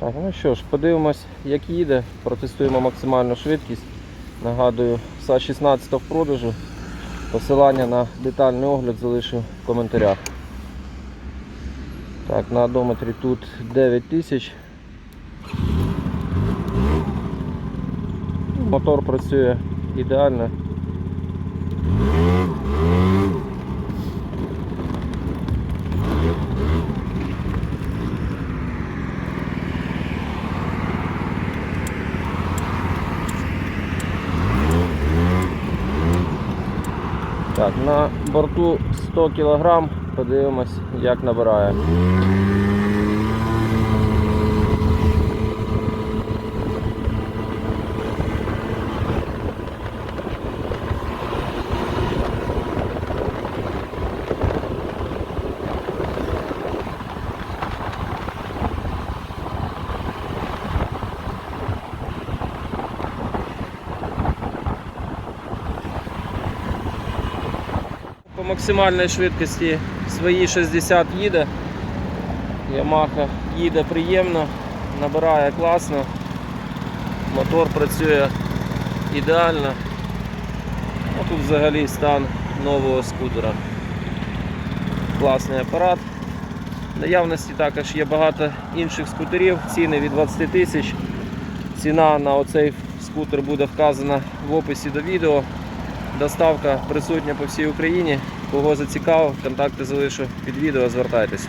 Так, ну що ж, подивимось, як їде. Протестуємо максимальну швидкість. Нагадую, СА 16 в продажу. Посилання на детальний огляд залишу в коментарях. Так, на одометрі тут 9000. Мотор працює ідеально. Так, на борту 100 кг, подивимось, як набирає. По максимальній швидкості свої 60 їде. Yamaha їде приємно, набирає класно, мотор працює ідеально. Ну, тут взагалі стан нового скутера. Класний апарат. Наявності також є багато інших скутерів, ціни від 20 тисяч. Ціна на оцей скутер буде вказана в описі до відео. Доставка присутня по всій Україні. Кого зацікавив, контакти залишу під відео, звертайтеся.